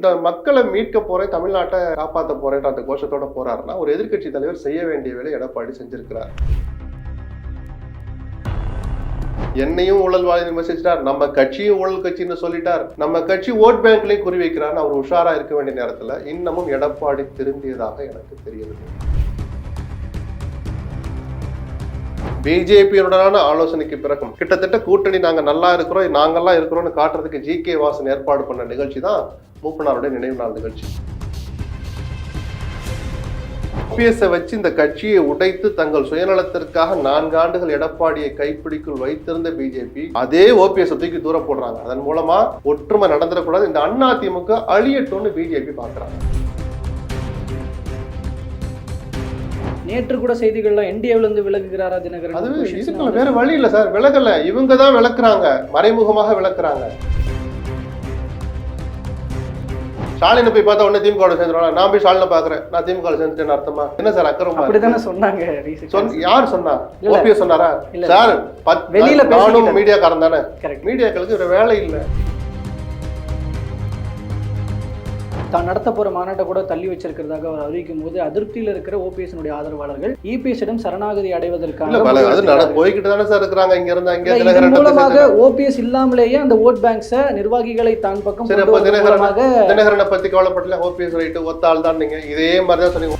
இந்த மக்களை மீட்க போறேன் தமிழ்நாட்டை காப்பாற்ற போறேன்ற அந்த கோஷத்தோட போறாருன்னா ஒரு எதிர்க்கட்சி தலைவர் செய்ய வேண்டிய வேலை எடப்பாடி செஞ்சிருக்கிறார். என்னையும் ஊழல்வாதி விமர்சிச்சிட்டார் நம்ம கட்சியும் ஊழல் கட்சின்னு சொல்லிட்டார். நம்ம கட்சி ஓட் பேங்க்லயும் குறி வைக்கிறார் அவர் உஷாரா இருக்க வேண்டிய நேரத்துல இன்னமும் எடப்பாடி திருந்தியதாக எனக்கு தெரியவில்லை. பிஜேபியுடனான ஆலோசனைக்கு பிறகும் கிட்டத்தட்ட கூட்டணி நாங்க நல்லா இருக்கிறோம் நாங்கெல்லாம் இருக்கிறோம்னு காட்டுறதுக்கு ஜி கே வாசன் ஏற்பாடு பண்ண நிகழ்ச்சி தான் மூப்பனாருடைய நினைவு நாள் நிகழ்ச்சி. ஓபிஎஸ் வச்சு இந்த கட்சியை உடைத்து தங்கள் சுயநலத்திற்காக நான்கு ஆண்டுகள் எடப்பாடியை கைப்பிடிக்குள் வைத்திருந்த பிஜேபி அதே ஓபிஎஸ் தூக்கி தூர போடுறாங்க. அதன் மூலமா ஒற்றுமை நடந்துடக்கூடாது. இந்த அண்ணா திமுக அழியட்டும்னு பிஜேபி பாக்குறாங்க. நேற்று கூட செய்திகள்ல என்டிஏல இருந்து விலகுகிறாரா தினகரன் அது இதுக்கு வேற வழி இல்ல சார் விலகல. இவங்க தான் விளக்குறாங்க. மறைமுகமாக விளக்குறாங்க. ஸ்டாலினை போய் பார்த்தா உடனே திமுக சேர்ந்துருவாங்க நான் போய் ஸ்டாலினை பாக்குறேன் நான் திமுக சேர்ந்துட்டேன்னு அர்த்தமா? என்ன சார் அக்கறமா அப்படித்தானே சொன்னாங்க யார் சொன்னா. ஓபிஎஸ் சொன்னாரா? இல்ல. சார் வெளியில நானும். மீடியாக்காரன் தானே. மீடியாக்களுக்கு வேலை இல்ல. தான் நடத்த போற மாநாட்டை கூட தள்ளி வச்சிருக்கிறதாக அவர் அறிவிக்கும் போது அதிருப்தியில் இருக்கிற ஓபிஎஸ் ஆதரவாளர்கள் இபிஎஸ் இடம் சரணாகதி அடைவதற்காக. போய்கிட்டு தானே சார் இருக்கிறாங்க. இங்க இருந்து அங்கே மூலமாக ஓபிஎஸ் இல்லாமலேயே அந்த ஓட் பேங்க்ஸ நிர்வாகிகளை தான் பக்கம் தினகரன் பத்தி கவலைப்படல. ஓபிஎஸ் ரைட்டு ஒத்த ஆள் தான் நீங்க. இதே மாதிரி தான் சொன்னீங்க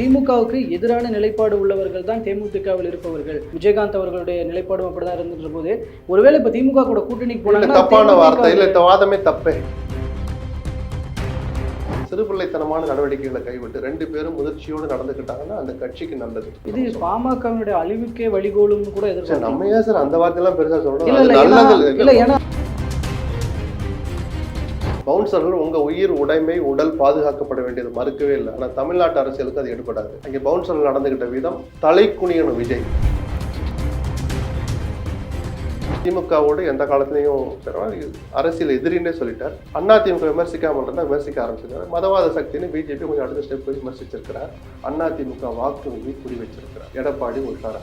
திமுகவுக்கு எதிரான நிலைப்பாடு உள்ளவர்கள் தான் தேமுதிகவில் இருப்பவர்கள். விஜயகாந்த் அவர்களுடைய நிலைப்பாடும் அப்படிதான் இருந்துன்ற போது ஒருவேளை இப்ப திமுக கூட கூட்டணிக்கு போனாங்கன்னா தப்பான வார்த்தை. இல்ல இந்த வாதமே தப்பே. சிறுபிள்ளைத்தனமான நடவடிக்கைகளை கைவிட்டு ரெண்டு பேரும் முதிர்ச்சியோடு நடந்துக்கிட்டாங்கன்னா அந்த கட்சிக்கு நல்லது. இது பாமகவினுடைய அழிவுக்கே வழிகோலும்னு கூட எதிர்பார்க்கலாம் நம்ம ஏன் சார் அந்த வார்த்தையெல்லாம் பெருசா சொல்றோம் நல்லது. இல்ல ஏன்னா பவுன்சர்கள் உங்கள் உயிர் உடைமை உடல் பாதுகாக்கப்பட வேண்டியது மறுக்கவே இல்லை. ஆனால் தமிழ்நாட்டு அரசியலுக்கு அது எடுபடாது. அங்கே பவுன்சர்கள் நடந்துகிட்ட விதம் தலை குனியணும் விஜய். திமுகவோடு எந்த காலத்துலையும் அரசியல் எதிரின்னே சொல்லிட்டார். அண்ணா திமுக விமர்சிக்காம இருந்தா விமர்சிக்க ஆரம்பிச்சிருக்காரு. மதவாத சக்தின்னு பிஜேபி கொஞ்சம் அடுத்த ஸ்டெப் போய் விமர்சிச்சிருக்கிறார். அண்ணா திமுக வாக்கு வங்கி குறி வச்சிருக்கிறார். எடப்பாடி உஷாரா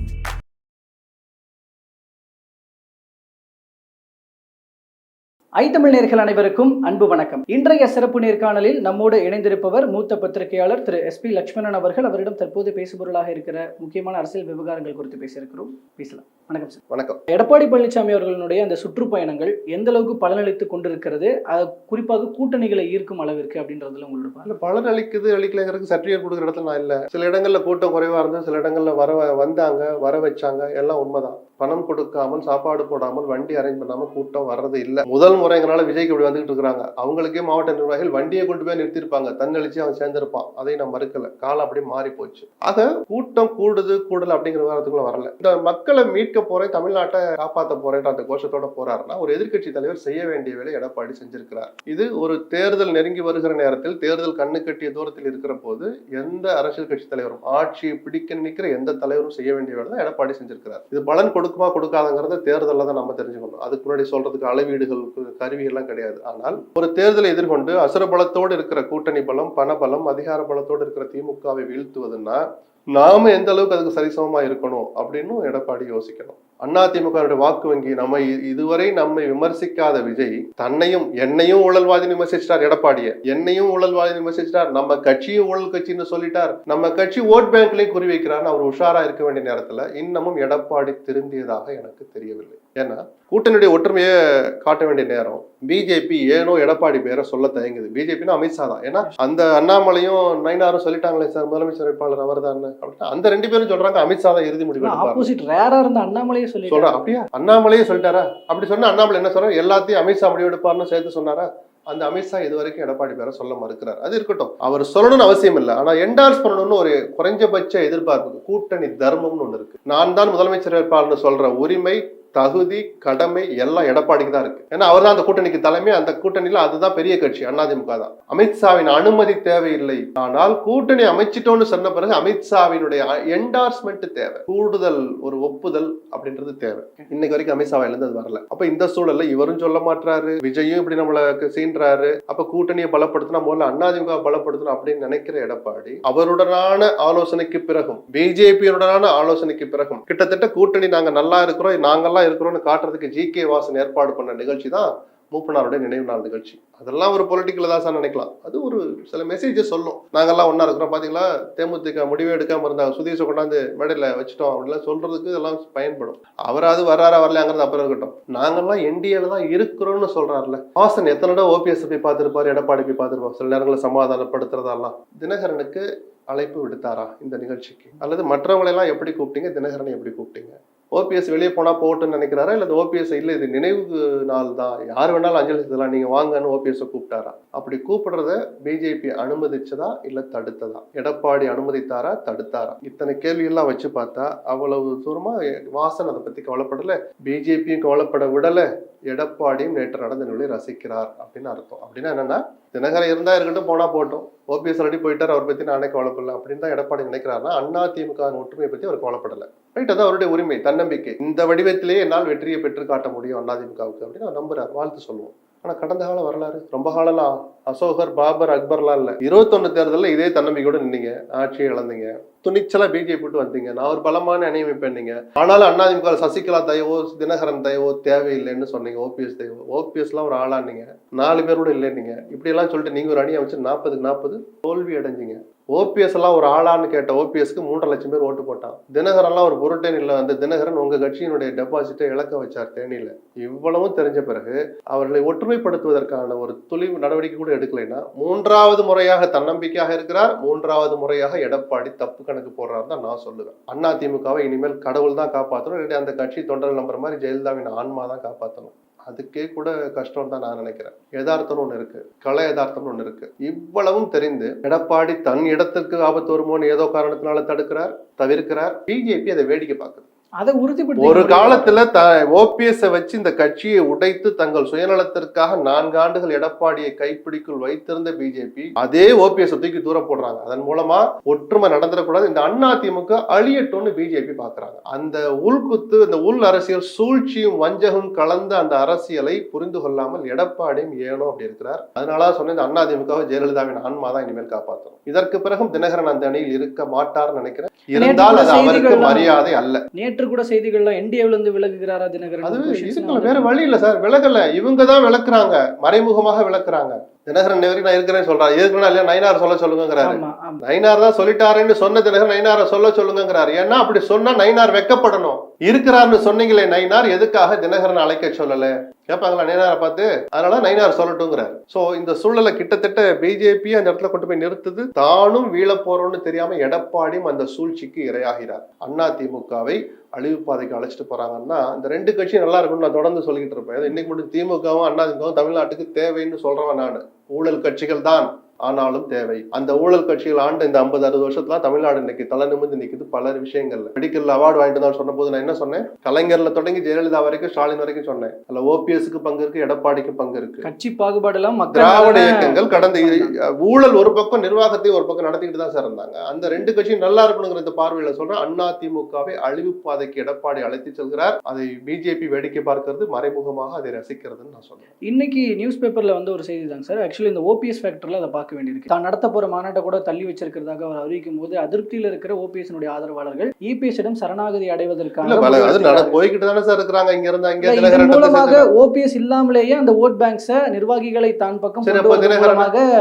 ஐத்தமிழ் நேர்கள் அனைவருக்கும் அன்பு வணக்கம். இன்றைய சிறப்பு நேர்காணலில் நம்மோடு இணைந்திருப்பவர் மூத்த பத்திரிகையாளர் திரு எஸ் பி லட்சுமணன் அவர்கள். அவரிடம் தற்போது பேசுபொருளாக இருக்கிற முக்கியமான அரசியல் விவகாரங்கள் குறித்து பேசியிருக்கிறோம். பேசலாம். வணக்கம் சார் வணக்கம். எடப்பாடி பழனிசாமி அவர்களுடைய அந்த சுற்றுப்பயணங்கள் எந்த அளவுக்கு பலனளித்து கொண்டிருக்கிறது? அது குறிப்பாக கூட்டணிகளை ஈர்க்கும் அளவிற்கு அப்படின்றதுல உங்களோட. இல்ல பலன் அளிக்குது அளிக்கலைங்கிறதுக்கு சர்டிஃபிகேட் கொடுக்குற இடத்துல நான் இல்லை. சில இடங்கள்ல கூட்டம் குறைவா இருந்தது சில இடங்கள்ல வர வந்தாங்க வர வச்சாங்க எல்லாம் உண்மைதான். பணம் கொடுக்காமல் சாப்பாடு போடாமல் வண்டி அரேஞ்ச் பண்ணாம கூட்டம் வர்றது இல்ல. முதல் முறைங்கனால விஜய்க்கு இப்படி வந்துட்டு இருக்காங்க அவங்களுக்கே மாவட்ட நிர்வாகிகள் வண்டியை கொண்டு போய் நிறுத்திருப்பாங்க தன்னழிச்சு அவன் சேர்ந்திருப்பான். அதை நான் மறுக்கல. காலம் அப்படியே மாறி போச்சு ஆக கூட்டம் கூடுது கூடல அப்படிங்கிற விவரத்துக்குள்ள வரல. இந்த மக்களை மீட்க போறேன் தமிழ்நாட்டை காப்பாற்ற போறேன்ற அந்த கோஷத்தோட போறாருன்னா ஒரு எதிர்கட்சி தலைவர் செய்ய வேண்டிய வேலை எடப்பாடி செஞ்சிருக்கிறார். இது ஒரு தேர்தல் நெருங்கி வருகிற நேரத்தில் தேர்தல் கண்ணு கட்டிய தூரத்தில் இருக்கிற போது எந்த அரசியல் கட்சி தலைவரும் ஆட்சியை பிடிக்க நிற்கிற எந்த தலைவரும் செய்ய வேண்டிய வேலை தான் எடப்பாடி செஞ்சிருக்கிறார். இது பலன் கொடுக்குமா கொடுக்காதங்கிறத தேர்தலில் தான் நம்ம தெரிஞ்சுக்கணும். அதுக்கு முன்னாடி சொல்றதுக்கு அளவீடுகள் கருவி எல்லாம் கிடையாது. ஆனால் ஒரு தேர்தலை எதிர்கொண்டு அசுர பலத்தோடு இருக்கிற கூட்டணி பலம் பண பலம் அதிகார பலத்தோடு இருக்கிற திமுகவை வீழ்த்துவதுன்னா நாம எந்த அளவுக்கு அதுக்கு சரிசமமா இருக்கணும் அப்படின்னு எடப்பாடி யோசிக்கணும். திமுக வாக்கு வங்கி நம்ம இதுவரை நம்மை விமர்சிக்காத விஜய் தன்னையும் என்னையும் ஊழல்வாதி விமர்சிச்சிட்டார் எடப்பாடிய. என்னையும் ஊழல்வாதி விமர்சிச்சிட்டார். நம்ம கட்சியும் ஊழல் கட்சின்னு சொல்லிட்டார். நம்ம கட்சி ஓட் பேங்க்லயும் குறி வைக்கிறார்னு அவர் உஷாரா இருக்க வேண்டிய நேரத்துல இன்னமும் எடப்பாடி திருந்தியதாக எனக்கு தெரியவில்லை. ஏன்னா கூட்டணியுடைய ஒற்றுமையை காட்ட வேண்டிய நேரம் பிஜேபி ஏனோ எடப்பாடி பேரை சொல்ல தயங்குது. பிஜேபினா அமித்ஷா தான். ஏன்னா அந்த அண்ணாமலையும் நைனாரும் சொல்லிட்டாங்களே சார் முதலமைச்சர் வேட்பாளர் அவர் தான் அப்படின்னா அந்த ரெண்டு பேரும் சொல்றாங்க அமித்ஷா தான் இறுதி முடிவு. ஆப்போசிட் ரேரா இருந்த அண்ணாமலையே சொல்லி சொல்றேன் அப்படியா? அண்ணாமலையே சொல்லிட்டாரா? அப்படி சொன்னா அண்ணாமலை என்ன சொல்றாரு? எல்லாத்தையும் அமித்ஷா முடிவு எடுப்பார்னு சேர்த்து சொன்னாரா? அந்த அமித்ஷா இது வரைக்கும் எடப்பாடி பேரை சொல்ல மறுக்கிறார். அது இருக்கட்டும். அவர் சொல்லணும்னு அவசியம் இல்லை. ஆனா என்டார்ஸ் பண்ணணும்னு ஒரு குறைஞ்சபட்ச எதிர்பார்ப்பு கூட்டணி தர்மம்னு ஒண்ணு இருக்கு. நான் தான் முதலமைச்சர் வேட்பாளர்னு சொல்ற உரிமை தகுதி கடமை எல்லாம் எடப்பாடிக்கு தான் இருக்கு. ஏன்னா அவர் தான் அந்த கூட்டணிக்கு தலைமை அந்த கூட்டணியில அதுதான் பெரிய கட்சி அதிமுக தான். அமித்ஷாவின் அனுமதி தேவையில்லை. ஆனால் கூட்டணி அமைச்சிட்டோம்னு சொன்ன பிறகு அமித்ஷாவினுடைய என்டார்ஸ்மெண்ட் தேவை. கூடுதல் ஒரு ஒப்புதல் அப்படின்றது தேவை. இன்னைக்கு வரைக்கும் அமித்ஷாவில இருந்து அது வரல. அப்ப இந்த சூழல்ல இவரும் சொல்ல மாட்டாரு விஜயும் இப்படி நம்மளுக்கு சீன்றாரு. அப்ப கூட்டணியை பலப்படுத்தினா முதல்ல அதிமுக பலப்படுத்தணும் அப்படின்னு நினைக்கிற எடப்பாடி அவருடனான ஆலோசனைக்கு பிறகும் பிஜேபியுடனான ஆலோசனைக்கு பிறகும் கிட்டத்தட்ட கூட்டணி நாங்க நல்லா இருக்கிறோம் நாங்கெல்லாம் இருக்கிறோம்னு காட்டுறதுக்கு ஜி கே வாசன் ஏற்பாடு பண்ண நிகழ்ச்சி தான் மூப்பனாருடைய நினைவு நாள் நிகழ்ச்சி. அதெல்லாம் ஒரு பொலிட்டிக்கல் தான் சார் நினைக்கலாம். அது ஒரு சில மெசேஜஸ் சொல்லும். நாங்கெல்லாம் ஒன்றா இருக்கிறோம். பார்த்தீங்களா தேமுதிக முடிவே எடுக்காமல் இருந்தாங்க. சுதீஷை கொண்டாந்து மேடையில் வச்சுட்டோம் அப்படிலாம் சொல்கிறதுக்கு இதெல்லாம் பயன்படும். அவராது வர்றாரா வரலையாங்கிறது அப்புறம் இருக்கட்டும். நாங்கெல்லாம் என்டிஏல தான் இருக்கிறோம்னு சொல்கிறாருல வாசன் எத்தனை தடவை ஓபிஎஸ் போய் பார்த்துருப்பார்? எடப்பாடி போய் பார்த்துருப்பார்? சில நேரங்களில் சமாதானப்படுத்துறதெல்லாம். தினகரனுக்கு அழைப்பு விடுத்தாரா இந்த நிகழ்ச்சிக்கு? அல்லது மற்றவங்களெல்லாம் எப்படி கூப்பிட்டீங்க? தினகரனை எப்படி கூப்பிட்டீங்க? ஓபிஎஸ் வெளியே போனால் போகட்டும்னு நினைக்கிறாரா? இல்லை ஓபிஎஸ் இல்லை இது நினைவு நாள் தான் யார் வேணாலும் அஞ்சலி செலுத்தலாம். நீங்கள் வாங்கன்னு ஓபிஎஸ்ஸை கூப்பிட்டாரா? அப்படி கூப்பிடுறத பிஜேபி அனுமதிச்சதா இல்லை தடுத்ததா? எடப்பாடி அனுமதித்தாரா? தடுத்தாரா? இத்தனை கேள்வி எல்லாம் வச்சு பார்த்தா அவ்வளவு தூரமாக வாசன் அதை பற்றி கவலைப்படலை. பிஜேபியும் கவலைப்பட விடலை. எடப்பாடியும் நேற்று நடந்த நிலையை ரசிக்கிறார் அப்படின்னு அர்த்தம். அப்படின்னா என்னன்னா தினகரன் இருந்தா இருக்கட்டும் போனா போட்டோம் ஓபிஎஸ் ரெடி போயிட்டார் அவர் பத்தி நானே கவலைப்படல. அப்படின்னு தான் எடப்பாடி நினைக்கிறாருன்னா அண்ணா திமுக ஒற்றுமையை பத்தி அவர் கவலைப்படல. ரைட் அதான் அவருடைய உரிமை தன்னம்பிக்கை. இந்த வடிவத்திலேயே என்னால் வெற்றியை பெற்று காட்ட முடியும் அதிமுகவுக்கு அப்படின்னு அவர் நம்புறார் வாழ்த்து சொல்லுவோம். ஆனா கடந்த கால வரலாறு ரொம்ப காலம்லாம் அசோகர் பாபர் அக்பர்லாம் இல்ல. இருபத்தொன்னு தேர்தலில் இதே தன்னம்பிக்கையோட நின்னீங்க. ஆட்சியை இழந்தீங்க. துணிச்சலா பிஜேபி விட்டு வந்தீங்க. நான் ஒரு பலமான அணியமைப்பேன் நீங்க. ஆனாலும் அதிமுக சசிகலா தயவோ தினகரன் தயவோ தேவையில்லைன்னு சொன்னீங்க. ஓபிஎஸ் தயவோ. ஓபிஎஸ்லாம் ஒரு ஆளானீங்க நாலு பேர் கூட இல்லைன்னீங்க இப்படி எல்லாம் சொல்லிட்டு நீங்க ஒரு அணி அமைச்சு நாற்பதுக்கு நாற்பது தோல்வி அடைஞ்சீங்க. ஓபிஎஸ் எல்லாம் ஒரு ஆளான்னு கேட்ட ஓபிஎஸ்க்கு மூன்றரை லட்சம் பேர் ஓட்டு போட்டான். தினகரன்லாம் ஒரு பொருட்டேனில் வந்து தினகரன் உங்க கட்சியினுடைய டெபாசிட்டை இழக்க வச்சார் தேனியில. இவ்வளவும் தெரிஞ்ச பிறகு அவர்களை ஒற்றுமைப்படுத்துவதற்கான ஒரு துளி நடவடிக்கை கூட எடுக்கலைன்னா மூன்றாவது முறையாக தன்னம்பிக்கையாக இருக்கிறார் மூன்றாவது முறையாக எடப்பாடி தப்பு கணக்கு போடுறாரு தான் நான் சொல்லுவேன். அண்ணா திமுகவை இனிமேல் கடவுள் தான் காப்பாற்றணும் இல்லாட்டி அந்த கட்சி தொண்டர்கள் நம்புற மாதிரி ஜெயலலிதாவின் ஆன்மா தான் காப்பாற்றணும் அதுக்கே கூட கஷ்டம் தான் நான் நினைக்கிறேன். யதார்த்தம்னு ஒன்று இருக்கு. கலை யதார்த்தம்னு ஒன்று இருக்கு. இவ்வளவும் தெரிந்து எடப்பாடி தன் இடத்திற்கு ஆபத்து வருமோன்னு ஏதோ காரணத்தினால தடுக்கிறார் தவிர்க்கிறார். பிஜேபி அதை வேடிக்கை பார்க்குது. அதை உறுதிப்படுத்தி ஒரு காலத்துல த ஓபிஎஸ் வச்சு இந்த கட்சியை உடைத்து தங்கள் சுயநலத்திற்காக நான்கு ஆண்டுகள் எடப்பாடியை கைப்பிடிக்குள் வைத்திருந்த பிஜேபி அதே ஓபிஎஸ் தூக்கி தூர போடுறாங்க. அதன் மூலமா ஒற்றுமை நடந்துடக்கூடாது. இந்த அண்ணா திமுக அழியட்டும்னு பிஜேபி பாக்குறாங்க. அந்த உள்குத்து இந்த உள் அரசியல் சூழ்ச்சியும் வஞ்சகம் கலந்த அந்த அரசியலை புரிந்து கொள்ளாமல் எடப்பாடியும் ஏனோ அப்படி இருக்கிறார். அதனால சொன்ன இந்த அண்ணா திமுகவை ஜெயலலிதாவின் ஆன்மா தான் இனிமேல் காப்பாற்றணும் இதற்கு பிறகும் தினகரன் அந்த அணியில் இருக்க மாட்டார்னு நினைக்கிறேன். இருந்தால் அது அவருக்கு மரியாதை அல்ல. நேற்று கூட செய்திகள்ல என்டிஏல இருந்து விலகுகிறாரா தினகரன்? அது வேற வழி இல்ல சார். விலகல. இவங்க தான் விளக்குறாங்க. மறைமுகமாக விளக்குறாங்க. தினகரன் வரைக்கும் நான் இருக்கிறேன்னு சொல்றாரு. இருக்கிறனா இல்லையா நைனார் சொல்ல சொல்லுங்கிறாரு நைனார் தான் சொல்லிட்டாருன்னு சொன்ன தினகரன் நைனாரை சொல்ல சொல்லுங்கிறாரு ஏன்னா அப்படி சொன்னா நைனார் வெக்கப்படணும். இருக்கிறாருன்னு சொன்னீங்களே நைனார் எதுக்காக தினகரன் அழைக்க சொல்லல? கேட்பாங்களா நைனாரை பார்த்து? அதனால நைனார் சொல்லட்டுங்கிறார் சோ இந்த சூழலை கிட்டத்தட்ட பிஜேபி அந்த இடத்துல கொண்டு போய் நிறுத்துது. தானும் வீழ போறோம்னு தெரியாம எடப்பாடியும் அந்த சூழ்ச்சிக்கு இரையாகிறார். அண்ணா திமுகவை அழிவு பாதைக்கு அழைச்சிட்டு போறாங்கன்னா இந்த ரெண்டு கட்சியும் நல்லா இருக்கும்னு நான் தொடர்ந்து சொல்லிக்கிட்டு இருப்பேன். இன்னைக்கு மட்டும் திமுகவும் அண்ணா திமுகவும் தமிழ்நாட்டுக்கு தேவைன்னு சொல்றவன் நான். ஊழல் கட்சிகள் தான் ஆனாலும் தேவை. அந்த ஊழல் கட்சிகள் ஆண்டு இந்த ஐம்பது அறுபது வருஷத்துல தமிழ்நாடு இன்னைக்கு தலை நிமிர்ந்து நிக்குது பல விஷயங்கள்ல. மெடிக்கல் அவார்டு வாங்கிட்டு தான் சொன்ன போது நான் என்ன சொன்னேன்? கலைஞர்ல தொடங்கி ஜெயலலிதா வரைக்கும் ஸ்டாலின் வரைக்கும் சொன்னேன். அதுல ஓபிஎஸ்க்கு பங்கு இருக்கு எடப்பாடிக்கு பங்கு இருக்கு. கட்சி பாகுபாடு எல்லாம் திராவிட இயக்கங்கள் கடந்த ஊழல் ஒரு பக்கம் நிர்வாகத்தையும் ஒரு பக்கம் நடத்திக்கிட்டு தான் சார் இருந்தாங்க அந்த ரெண்டு கட்சியும் நல்லா இருக்கணுங்கிற இந்த பார்வையில சொல்றேன். அண்ணா திமுகவை அழிவு பாதைக்கு எடப்பாடி அழைத்து செல்கிறார். அதை பிஜேபி வேடிக்கை பார்க்கிறது மறைமுகமாக அதை ரசிக்கிறதுன்னு நான் சொல்றேன். இன்னைக்கு நியூஸ் பேப்பர்ல வந்து ஒரு செய்தி தாங்க சார். ஆக்சுவலி இந்த ஓபிஎஸ் ஃபேக்டர்ல அதை பார்க்க வேண்டியிருக்கு. தான் நடத்த போற மாநாட்டை கூட தள்ளி வச்சிருக்கிறதாக அவர் அறிவிக்கும் போது அதிருப்தியில் இருக்கிற ஓபிஎஸ் ஆதரவாளர்கள் இபிஎஸ் இடம் சரணாகதி. போய்கிட்டு தானே சார் இருக்கிறாங்க. இங்க இருந்தா மூலமாக ஓபிஎஸ் இல்லாமலேயே அந்த ஓட் பேங்க்ஸ நிர்வாகிகளை தான் பக்கம்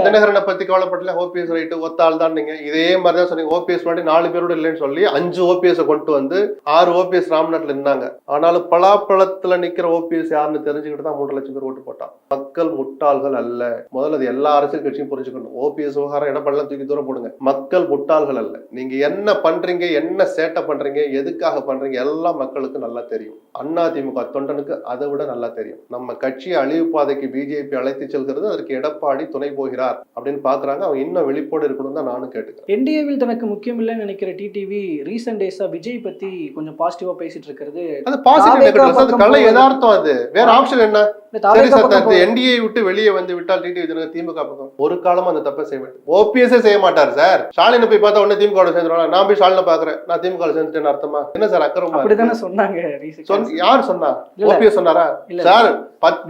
தினகரன் பத்தி கவலைப்படல. ஓபிஎஸ் ரைட்டு ஒத்தாள் தான் நீங்க. இதே மாதிரி தான் சொன்னீங்க ஓபிஎஸ் முன்னாடி நாலு பேரோட இல்லைன்னு சொல்லி அஞ்சு ஓபிஎஸ் கொண்டு வந்து ஆறு ஓபிஎஸ் ராம்நாட்ல இருந்தாங்க ஆனாலும் பலாப்பழத்துல நிக்கிற ஓபிஎஸ் யாருன்னு தெரிஞ்சுக்கிட்டு தான் மூன்று லட்சம் பேர் ஓட்டு போட்டான் மக்கள் முட்டாள்கள் அல்ல. முதல்ல அது எல்லா அரசியல் கட்சியும் புரிஞ்சுக்கணும். தெரிஞ்சுக்கணும் ஓபிஎஸ் விவகாரம் எடப்பாடிலாம் தூக்கி தூரம் போடுங்க. மக்கள் முட்டாள்கள் அல்ல. நீங்க என்ன பண்றீங்க என்ன சேட்டை பண்றீங்க எதுக்காக பண்றீங்க எல்லாம் மக்களுக்கு நல்லா தெரியும். அண்ணா திமுக தொண்டனுக்கு அதை விட நல்லா தெரியும். நம்ம கட்சியை அழிவு பாதைக்கு பிஜேபி அழைத்து செல்கிறது அதற்கு எடப்பாடி துணை போகிறார் அப்படின்னு பாக்குறாங்க. அவங்க இன்னும் வெளிப்போடு இருக்கணும் தான் நானும் கேட்டுக்கிறேன். என்டிஏவில் தனக்கு முக்கியம் இல்லைன்னு நினைக்கிற டிடிவி ரீசெண்ட் டேஸா விஜய் பத்தி கொஞ்சம் பாசிட்டிவா பேசிட்டு இருக்கிறது. அது பாசிட்டிவ் கலை போகுது. யதார்த்தம் அது. வேற ஆப்ஷன் என்ன? என்டிஏ விட்டு வெளியே வந்து விட்டால் டிடி விஜயன் திமுக பக்கம். ஒரு அந்த தப்பை செய்ய ஓபிஎஸ்ஸே செய்ய மாட்டார் சார். ஸ்டாலினை போய் பார்த்தா உடனே திமுக சேர்ந்துருவாங்க நான் போய் ஸ்டாலினை பாக்குறேன் நான் திமுக சேர்ந்துட்டேன்னு அர்த்தமா? என்ன சார் அக்கறமா அப்படிதானே சொன்னாங்க. யார் சொன்னா. ஓபிஎஸ் சொன்னாரா. சார்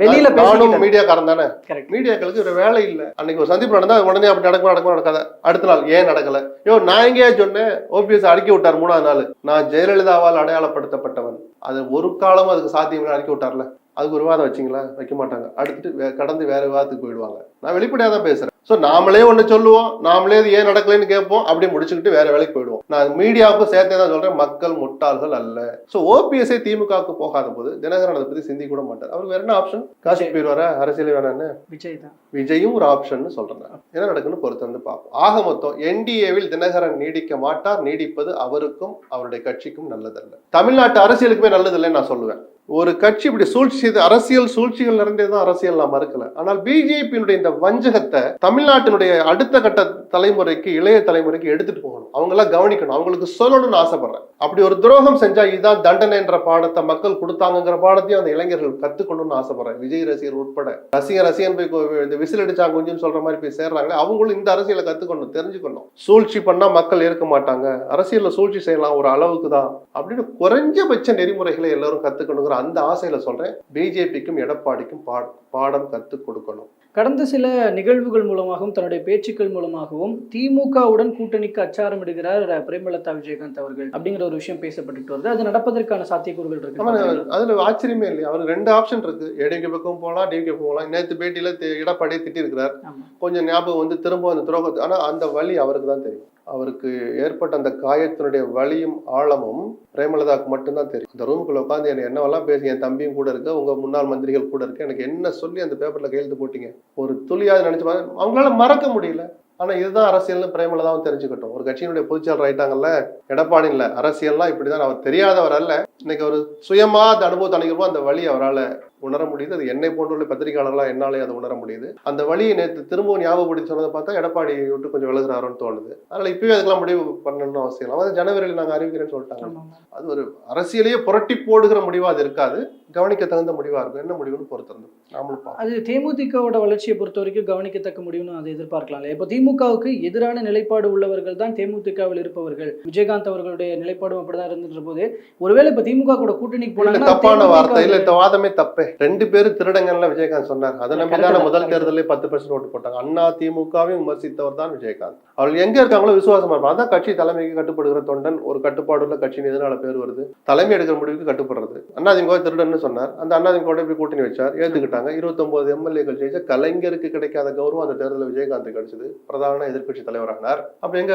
வெளியில நானும். மீடியாக்காரன் தானே. மீடியாக்களுக்கு ஒரு வேலை இல்ல. அன்னைக்கு ஒரு சந்திப்பு நடந்தா உடனே அப்படி நடக்கும் நடக்கும் நடக்காத? அடுத்த நாள் ஏன் நடக்கல? யோ நான் எங்கேயா சொன்னேன்? ஓபிஎஸ் அடுக்கி விட்டார் மூணாவது நாள். நான் ஜெயலலிதாவால் அடையாளப்படுத்தப்பட்டவன். அது ஒரு காலமும் அதுக்கு சாத்தியம் அடுக்கி விட்டார்ல. அதுக்கு ஒரு விவாதம் வச்சிங்களா வைக்க மாட்டாங்க. அடுத்துட்டு கடந்து வேற விவாதத்துக்கு போயிடுவாங்க. நான் வெளிப்படையா தான் பேசுறேன். சோ நாமளே ஒண்ணு சொல்லுவோம். நாமளே இது ஏன் நடக்கலைன்னு கேட்போம். அப்படியே முடிச்சுக்கிட்டு வேற வேலைக்கு போயிடுவோம். நான் மீடியாவுக்கும் சேர்த்தே தான் சொல்றேன். மக்கள் முட்டாள்கள் அல்ல. சோ ஓபிஎஸ்ஐ திமுகவுக்கு போகாத போது தினகரன் அதை பத்தி சிந்திக்க கூட மாட்டார். அவருக்கு வேற என்ன ஆப்ஷன் காசு போயிடுவாரா அரசியல் வேணான்னு விஜய் தான். விஜயும் ஒரு ஆப்ஷன் சொல்றேன். என்ன நடக்குன்னு பொறுத்து வந்து பார்ப்போம். ஆக மொத்தம் என்டிஏவில் தினகரன் நீடிக்க மாட்டார். நீடிப்பது அவருக்கும் அவருடைய கட்சிக்கும் நல்லதல்ல. தமிழ்நாட்டு அரசியலுக்குமே நல்லதில்லைன்னு நான் சொல்லுவேன். ஒரு கட்சி இப்படி சூழ்ச்சி செய்து அரசியல் சூழ்ச்சிகள் நிறைந்ததுதான் அரசியல் நான் மறுக்கல. ஆனால் பிஜேபியினுடைய இந்த வஞ்சகத்தை தமிழ்நாட்டினுடைய அடுத்த கட்ட தலைமுறைக்கு இளைய தலைமுறைக்கு எடுத்துட்டு போகணும். அவங்க எல்லாம் கவனிக்கணும். அவங்களுக்கு சொல்லணும்னு ஆசைப்படுறேன். அப்படி ஒரு துரோகம் செஞ்சா இதுதான் தண்டனைன்ற பாடத்தை மக்கள் கொடுத்தாங்கங்கிற பாடத்தையும் அந்த இளைஞர்கள் கத்துக்கணும்னு ஆசைப்படுறேன். விஜய் ரசிகர் உட்பட. ரசிகர் ரசிகன் போய் இந்த விசில் அடிச்சாங்க கொஞ்சம் சொல்ற மாதிரி போய் சேர்றாங்களே அவங்களும் இந்த அரசியலை கத்துக்கணும் தெரிஞ்சுக்கணும். சூழ்ச்சி பண்ணா மக்கள் ஏற்க மாட்டாங்க. அரசியல்ல சூழ்ச்சி செய்யலாம் ஒரு அளவுக்கு தான். அப்படின்னு குறைஞ்சபட்ச நெறிமுறைகளை எல்லாரும் கத்துக்கணுங்கிற அந்த ஆசையில சொல்றேன் பிஜேபிக்கும் எடப்பாடிக்கும் பாடம் பாடம் கத்துக் கொடுக்கணும். கடந்த சில நிகழ்வுகள் மூலமாகவும் தன்னுடைய பேச்சுக்கள் மூலமாகவும் திமுகவுடன் கூட்டணிக்கு அச்சாரமிடுகிறார் பிரேமலதா விஜயகாந்த் அவர்கள் அப்படிங்கிற ஒரு விஷயம் பேசப்பட்டுட்டு வருது. அது நடப்பதற்கான சாத்தியக்கூறுகள் இருக்கு. அதுல ஆச்சரியமே இல்லை அவருக்கு ரெண்டு ஆப்ஷன் இருக்கு. ஏடிஎம்கே பக்கம் போகலாம் டிஎம்கே போகலாம். நேத்து பேட்டியில எடப்பாடியை திட்டி இருக்கிறார் ஆமா. கொஞ்சம் ஞாபகம் வந்து திரும்ப அந்த துரோகத்து ஆனா அந்த வலி அவருக்கு தான் தெரியும். அவருக்கு ஏற்பட்ட அந்த காயத்தினுடைய வலியும் ஆழமும் பிரேமலதாக்கு மட்டும்தான் தெரியும். அந்த ரூமுக்குள்ள உட்காந்து என்ன என்னவெல்லாம் பேசி என் தம்பியும் கூட இருக்கு உங்க முன்னாள் மந்திரிகள் கூட இருக்கு எனக்கு என்ன சொல்லி அந்த பேப்பர்ல கையெழுத்து போட்டீங்க? ஒரு துளியாவது நினைச்சு அவங்களால மறக்க முடியல. ஆனா இதுதான் அரசியல்னு பிரேமலதாவும் தெரிஞ்சுக்கட்டும். ஒரு கட்சியினுடைய பொதுச்செயலர் ஆயிட்டாங்கல்ல எடப்பாடி இல்ல அரசியல்லாம் இப்படிதான் அவர் தெரியாதவர் அல்ல. இன்னைக்கு அவர் சுயமா அந்த அனுபவத்தை அணுகிறப்போ அந்த வழி அவரால் உணர முடியுது. அது என்னை போன்றுள்ள பத்திரிகையாளர்களா என்னாலே அதை உணர முடியுது. அந்த வழியை நேற்று திரும்பவும் ஞாபகப்படுத்தி சொன்னதை பார்த்தா எடப்பாடி விட்டு கொஞ்சம் விலகுறாரோன்னு தோணுது. அதனால இப்பவே அதுக்கெல்லாம் முடிவு பண்ணணும்னு அவசியம் இல்லை. அதாவது ஜனவரியில் நாங்க அறிவிக்கிறேன்னு சொல்லிட்டாங்க. அது ஒரு அரசியலையே புரட்டி போடுகிற முடிவா அது இருக்காது. கவனிக்க தகுந்த முடிவா இருக்கும். என்ன முடிவுன்னு பொறுத்திருந்து நாமளும். அது தேமுதிகவோட வளர்ச்சியை பொறுத்த வரைக்கும் கவனிக்கத்தக்க முடியும்னு அதை எதிர்பார்க்கலாம் இப்போ திமுகவுக்கு எதிரான நிலைப்பாடு உள்ளவர்கள் தான் தேமுதிகவில் இருப்பவர்கள். விஜயகாந்த் அவர்களுடைய நிலைப்பாடும் அப்படிதான் இருந்துன்ற போது ஒருவேளை இப்ப திமுக கூட கூட்டணிக்கு போனாங்கன்னா தப்பான வார்த்தை இல்ல இந்த வாதமே தப்பே. ரெண்டு பேரும் திருடங்கள்ல விஜயகாந்த் சொன்னார் அதை நம்பி correct தானே. தான், முதல். தேர்தலே பத்து பர்சன்ட் ஓட்டு போட்டாங்க. அண்ணா திமுகவையும் விமர்சித்தவர் தான் விஜயகாந்த். அவர்கள் எங்க இருக்காங்களோ விசுவாசமா இருப்பாங்க. அதான் கட்சி தலைமைக்கு கட்டுப்படுகிற தொண்டன். ஒரு கட்டுப்பாடுள்ள கட்சியின் எதனால பேர் வருது. தலைமை எடுக்கிற முடிவுக்கு கட்டுப்படுறது. அண்ணா திமுக திருடன்னு சொன்னார். அந்த அண்ணா திமுக போய் கூட்டணி வச்சார். ஏத்துக்கிட்டாங்க. இருபத்தொன்பது எம்எல்ஏக்கள் ஜெயிச்ச கலைஞருக்கு கிடைக்காத கௌரவம் அந்த தேர்தலில் விஜயகாந்த் கிடைச்சது. பிரதான எதிர்க்கட்சி தலைவரானார். அப்ப எங்க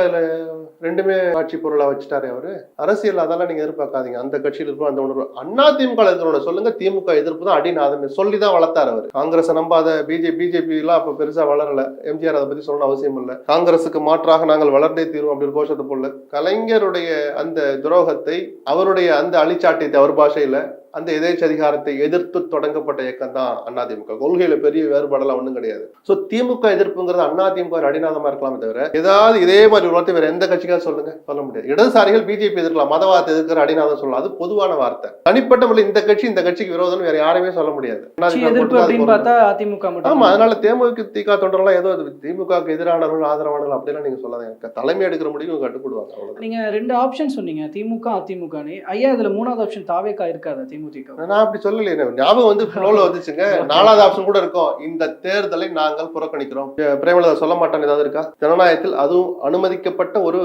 ரெண்டுமே ஆட்சி பொருளா வச்சுட்டாரு அவரு. அரசியல் அதெல்லாம் நீங்க எதிர்பார்க்காதீங்க. அந்த கட்சியில் அந்த உணர்வு. அண்ணா திமுக இருக்கிறவங்க சொல்லுங்க திமுக எதிர்ப்பு தான் அடிநாதன் சொல்லி தான் வளர்த்தார் அவர். காங்கிரஸ் நம்பாத பிஜேபி பிஜேபி எல்லாம் அப்ப பெருசா வளரல. எம்ஜிஆர் அதை பத்தி சொல்லணும் அவசியம் இல்ல. காங்கிரஸுக்கு மாற்றாக நாங்கள் வளர்ந்தே தீரும் அப்படி கோஷத்தை போடல. கலைஞருடைய அந்த துரோகத்தை அவருடைய அந்த அழிச்சாட்டியத்தை அவர் பாஷையில அந்த எதேச்சதிகாரத்தை எதிர்த்து தொடங்கப்பட்ட இயக்கம் தான் அதிமுக கொள்கையில பெரிய வேறுபாடெல்லாம் ஒண்ணும் கிடையாது. சோ திமுக எதிர்ப்புங்கிறது அதிமுக அடிநாதமா இருக்கலாமே தவிர ஏதாவது இதே மாதிரி ஒரு வார்த்தை வேற எந்த கட்சிக்காவது சொல்லுங்க. சொல்ல முடியாது. இடதுசாரிகள் பிஜேபி எதிர்க்கலாம் மதவாதத்தை எதிர்க்கிற அடிநாதம் சொல்லலாம். அது பொதுவான வார்த்தை. தனிப்பட்ட முறையில் இந்த கட்சி இந்த கட்சிக்கு விரோதம் வேற யாரையுமே சொல்ல முடியாது. அதிமுக அதிமுக ஆமா அதனால தேமுதிக திக தொண்டரெல்லாம் ஏதோ திமுகவுக்கு எதிரானவர்கள் ஆதரவானவர்கள் அப்படிலாம் நீங்க சொல்லாதீங்க. தலைமை எடுக்கிற முடிவு கட்டுப்படுவாங்க. நீங்க ரெண்டு ஆப்ஷன் சொன்னீங்க திமுக அதிமுகன்னு. ஐயா இதுல மூணாவது ஆப்ஷன் தாவேக்கா இருக்காதா தேமுதிக நான் அப்படி சொல்லலையே. ஞாபகம் வந்து ஃப்ளோல வந்துச்சுங்க. நாலாவது ஆப்ஷன் கூட இருக்கும். இந்த தேர்தலை நாங்கள் புறக்கணிக்கிறோம். பிரேமலதா சொல்ல மாட்டான்னு ஏதாவது இருக்கா? ஜனநாயகத்தில் அதுவும் அனுமதிக்கப்பட்ட ஒரு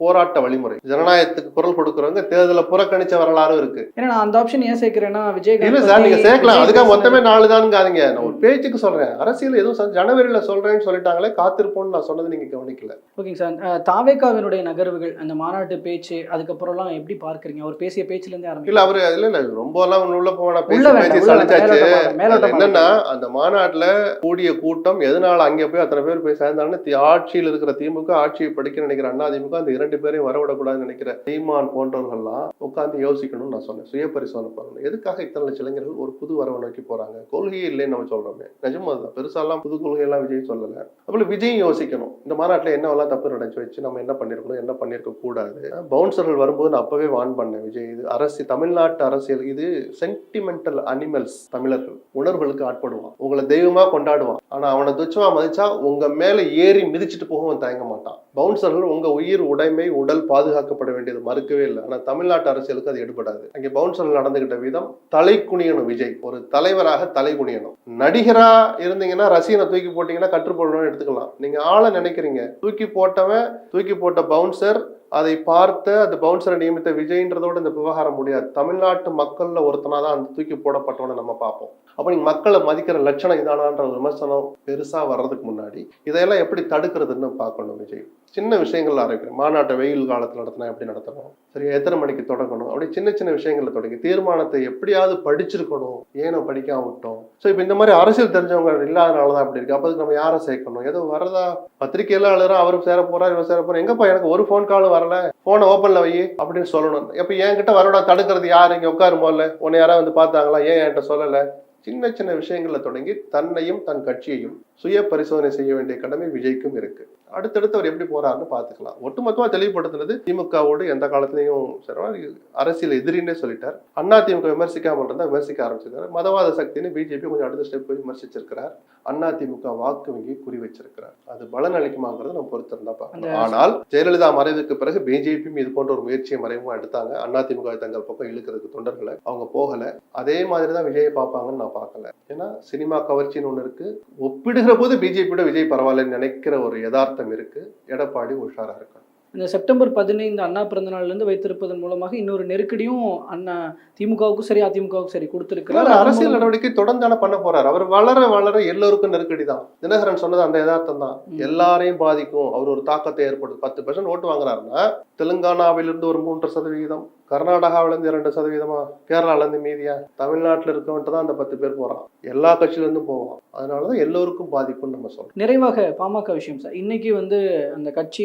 போராட்ட வழிமுறை. ஜனநாயகத்துக்கு குரல் கொடுக்கறவங்க தேர்தலை புறக்கணிச்ச வரலாறும் இருக்கு. ஏன்னா நான் அந்த ஆப்ஷன் ஏன் சேர்க்கிறேன்னா விஜயகாந்த் இல்ல சார் நீங்க சேர்க்கலாம். விஜய் அதுக்காக மொத்தமே நாலு தானுங்காதீங்க. நான் ஒரு பேச்சுக்கு சொல்றேன். அரசியல் எதுவும் ஜனவரியில சொல்றேன்னு சொல்லிட்டாங்களே காத்திருப்போம்னு நான் சொன்னது நீங்க கவனிக்கல. ஓகேங்க சார். அஹ், தாவேகாவினுடைய நகர்வுகள் அந்த மாநாட்டு பேச்சு அதுக்கப்புறம்லாம் எப்படி பார்க்கறீங்க? அவர் பேசிய பேச்சுல இருந்தே இல்ல ஆரம்பிக்கலாம் அவரு இல்ல இல்ல ரொம்ப எல்லாம் உள்ள போன உள்ள பேசி வேண்டாம், பேசி உள்ள வேண்டாம், சலிச்சாச்சு. என்னன்னா அந்த மாநாட்டுல கூடிய கூட்டம் எதனால அங்க போய் அத்தனை பேர் போய் சேர்ந்தாலும் தி- ஆட்சியில் இருக்கிற திமுக ஆட்சியை படிக்க நினைக்கிற அண்ணா திமுக அந்த இரண்டு ரெண்டு பேரையும் வரவிடக்கூடாதுன்னு நினைக்கிற சீமான் போன்றவர்கள்லாம் உட்காந்து யோசிக்கணும்னு நான் சொன்னேன். சுய பரிசோதனை பண்ணணும். எதுக்காக இத்தனை லட்சம் இளைஞர்கள் ஒரு புது வரவை நோக்கி போறாங்க? கொள்கையே இல்லைன்னு நம்ம சொல்றோமே. நிஜமா அதுதான். பெருசாலாம் புது கொள்கையெல்லாம் விஜய் சொல்லல. அப்படி விஜயும் யோசிக்கணும். இந்த மாநாட்டில் என்னவெல்லாம் தப்பு நடந்துச்சு வச்சு நம்ம என்ன பண்ணிருக்கணும்? என்ன பண்ணிருக்க கூடாது? பவுன்சர்கள் வரும்போது நான் அப்பவே வான் பண்ணேன் விஜய். இது அரசு தமிழ்நாட்டு அரசியல். இது சென்டிமெண்டல் அனிமல்ஸ் தமிழர்கள். உணர்வுகளுக்கு ஆட்படுவான். உங்களை தெய்வமா கொண்டாடுவான். ஆனா அவனை துச்சமா மதிச்சா உங்க மேல ஏறி மிதிச்சிட்டு போகவும் தயங்க மாட்டான். பவுன்சர்கள் உங்க உயிர் உடைமை உடல் பாதுகாக்கப்பட வேண்டியது மறுக்கவே இல்லை. ஆனால் தமிழ்நாட்டு அரசியலுக்கு அது எடுபடாது. அங்கே பவுன்சர்கள் நடந்துகிட்ட விதம் தலை குனியணும் விஜய். ஒரு தலைவராக தலை குனியணும் நடிகரா இருந்தீங்கன்னா ரசிகனை தூக்கி போட்டீங்கன்னா கற்றுப்படணும்னு எடுத்துக்கலாம். நீங்க ஆளை நினைக்கிறீங்க. தூக்கி போட்டவன் தூக்கி போட்ட பவுன்சர் அதை பார்த்த அந்த பவுன்சரை நியமித்த விஜய்ன்றதோட இந்த விவகாரம் முடியாது. தமிழ்நாட்டு மக்கள்ல ஒருத்தனா தான் அந்த தூக்கி போடப்பட்டவனை நம்ம பார்ப்போம். அப்ப நீங்க மக்களை மதிக்கிற லட்சணம் இதானான்ற விமர்சனம் பெருசா வர்றதுக்கு முன்னாடி இதையெல்லாம் எப்படி தடுக்கிறதுன்னு பார்க்கணும் விஜய். சின்ன விஷயங்கள்ல ஆரம்பிக்கிறேன் மாநாட்டை வெயில் காலத்துல நடத்தினா எப்படி நடத்தணும்? சரி எத்தனை மணிக்கு தொடங்கணும்? அப்படி சின்ன சின்ன விஷயங்கள்ல தொடங்கி தீர்மானத்தை எப்படியாவது படிச்சிருக்கணும். ஏனோ படிக்காம விட்டோம். ஸோ இப்போ இந்த மாதிரி அரசியல் தெரிஞ்சவங்க இல்லாதனால தான் அப்படி இருக்கு. அப்போ நம்ம யாரை சேர்க்கணும்? ஏதோ வரதா பத்திரிக்கையில அழுறா அவரும் சேர போறாரு இவர் சேர போறா எங்கப்பா எனக்கு ஒரு ஃபோன் காலும் வரல. போனை ஓப்பன்ல வை அப்படின்னு சொல்லணும். எப்ப என்கிட்ட வரடா தடுக்கிறது யாரு? இங்க உட்காரும் போல உன்னை யாராவது வந்து பார்த்தாங்களா? ஏன் என்கிட்ட சொல்லல? சின்ன சின்ன விஷயங்கள்ல தொடங்கி தன்னையும் தன் கட்சியையும் சுய பரிசோதனை செய்ய வேண்டிய கடமை விஜய்க்கும் இருக்கு. அடுத்தடுத்து அவர் எப்படி போறாருன்னு பார்த்துக்கலாம். ஒட்டுமொத்தமா தெளிவுபடுத்துனது திமுகவோடு எந்த காலத்திலையும் சரி அரசியல் எதிரின்னே சொல்லிட்டார். அண்ணா திமுக விமர்சிக்காமல் இருந்தா விமர்சிக்க ஆரம்பிச்சிருக்காரு. மதவாத சக்தின்னு பிஜேபி கொஞ்சம் அடுத்த ஸ்டெப் போய் விமர்சிச்சிருக்கிறார். அண்ணா திமுக வாக்கு வங்கி குறி வச்சிருக்கிறார். அது பலன் அளிக்குமாங்கிறது நம்ம பொறுத்திருந்தா பார்க்கணும் அந்த- ஆனால் ஜெயலலிதா மறைவுக்கு பிறகு பிஜேபியும் இது போன்ற ஒரு முயற்சியை மறைமுகமா எடுத்தாங்க. அண்ணா திமுக தங்கள் பக்கம் இழுக்கிறதுக்கு தொண்டர்களை. அவங்க போகல. அதே மாதிரி தான் விஜயை பார்ப்பாங்கன்னு நான் பார்க்கல. ஏன்னா சினிமா கவர்ச்சின்னு ஒன்று இருக்கு. ஒப்பிடுகிற போது பிஜேபியோட விஜய் பரவாயில்லன்னு நினைக்கிற ஒரு யதார்த்தம் இருக்கு. எடப்பாடி உஷாரா இருக்கணும் இந்த செப்டம்பர் பதினைந்து அண்ணா பிறந்த நாள்ல இருந்து வைத்திருப்பதன் மூலமாக இன்னொரு நெருக்கடியும் அண்ணா திமுகவுக்கும் சரி அதிமுகவுக்கும் சரி கொடுத்திருக்கிறார். அரசியல் நடவடிக்கை தொடர்ந்து தானே பண்ண போறாரு. அவர் வளர வளர எல்லோருக்கும் நெருக்கடி தான். தினகரன் சொன்னது அந்த யதார்த்தம் தான். எல்லாரையும் பாதிக்கும். அவர் ஒரு தாக்கத்தை ஏற்படுத்தும். பத்து பெர்சன்ட் ஓட்டு வாங்குறாருன்னா தெலுங்கானாவிலிருந்து ஒரு மூன்று சதவிகிதம் கர்நாடகாவில இருந்து இரண்டு சதவீதமா கேரளால இருந்து மீதியா தமிழ்நாட்டுல இருக்கவன்ட்டு தான் அந்த பத்து பேர் போறான். எல்லா கட்சியில இருந்தும் போவான். அதனாலதான் எல்லோருக்கும் பாதிப்புன்னு நம்ம சொல்றோம். நிறைவாக பாமக விஷயம் சார். இன்னைக்கு வந்து அந்த கட்சி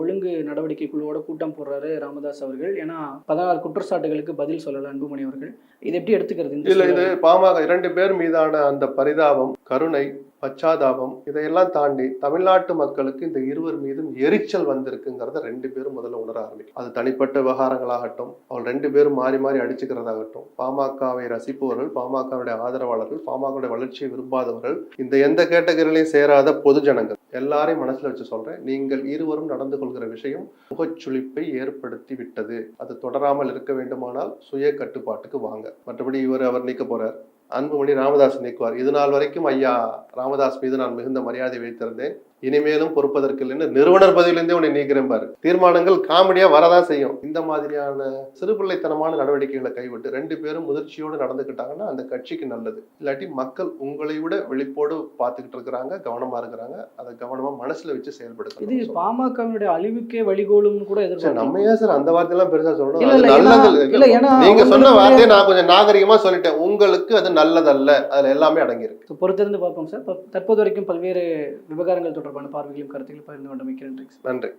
ஒழுங்கு நடவடிக்கை குழுவோட கூட்டம் போடுறாரு ராமதாஸ் அவர்கள் ஏன்னா பதினாறு குற்றச்சாட்டுகளுக்கு பதில் சொல்லல அன்புமணி அவர்கள் இதை எப்படி எடுத்துக்கிறது இல்ல இது? பாமக இரண்டு பேர் மீதான அந்த பரிதாபம் கருணை பச்சாதாபம் இதையெல்லாம் தாண்டி தமிழ்நாட்டு மக்களுக்கு இந்த இருவர் மீதும் எரிச்சல் வந்திருக்குங்கிறத ரெண்டு பேரும் முதல்ல உணர ஆரம்பிக்கும் அது தனிப்பட்ட விவகாரங்களாகட்டும் அவள் ரெண்டு பேரும் மாறி மாறி அடிச்சுக்கிறதாகட்டும் பாமகவை ரசிப்பவர்கள் பாமகவுடைய ஆதரவாளர்கள் பாமகவுடைய வளர்ச்சியை விரும்பாதவர்கள் இந்த எந்த கேட்டகரிலையும் சேராத பொது ஜனங்கள். எல்லாரையும் மனசுல வச்சு சொல்றேன் நீங்கள் இருவரும் நடந்து கொள்கிற விஷயம் முகச்சுளிப்பை ஏற்படுத்தி விட்டது. அது தொடராமல் இருக்க வேண்டுமானால் சுய கட்டுப்பாட்டுக்கு வாங்க. மற்றபடி இவர் அவர் நீக்க போறார். அன்புமணி ராமதாஸ் நீக்குவார். இது நாள் வரைக்கும் ஐயா ராமதாஸ் மீது நான் மிகுந்த மரியாதை வைத்திருந்தேன். இனிமேலும் பொறுப்பதற்கு இல்லைன்னு நிறுவனர் பதவியிலிருந்தே உன்னை நீக்கிறேன் பாரு. தீர்மானங்கள் காமெடியா வரதான் செய்யும். இந்த மாதிரியான சிறுபிள்ளைத்தனமான நடவடிக்கைகளை கைவிட்டு ரெண்டு பேரும் முதிர்ச்சியோடு நடந்துக்கிட்டாங்கன்னா அந்த கட்சிக்கு நல்லது. இல்லாட்டி மக்கள் உங்களை விட விழிப்போடு பார்த்துக்கிட்டு இருக்கிறாங்க கவனமா இருக்கிறாங்க. அதை கவனமா மனசுல வச்சு இது செயல்படுத்தணும் பாமகவினுடைய அழிவுக்கே வழிகோலும்னு கூட எதிர்பார்க்கலாம். நம்ம ஏன் சார் அந்த வார்த்தையெல்லாம் பெருசா சொல்லணும்? நல்லது. நீங்க சொன்ன வார்த்தையை நான் கொஞ்சம் நாகரிகமா சொல்லிட்டேன். உங்களுக்கு அது நல்லதல்ல. அதுல எல்லாமே அடங்கியிருக்கு. பொறுத்திருந்து பார்ப்போம் சார். தற்போது வரைக்கும் பல்வேறு விவகாரங்கள் தொடர்பான பார்வைகளையும் கருத்துக்களும் பகிர்ந்து கொண்டமைக்கு நன்றி நன்றி.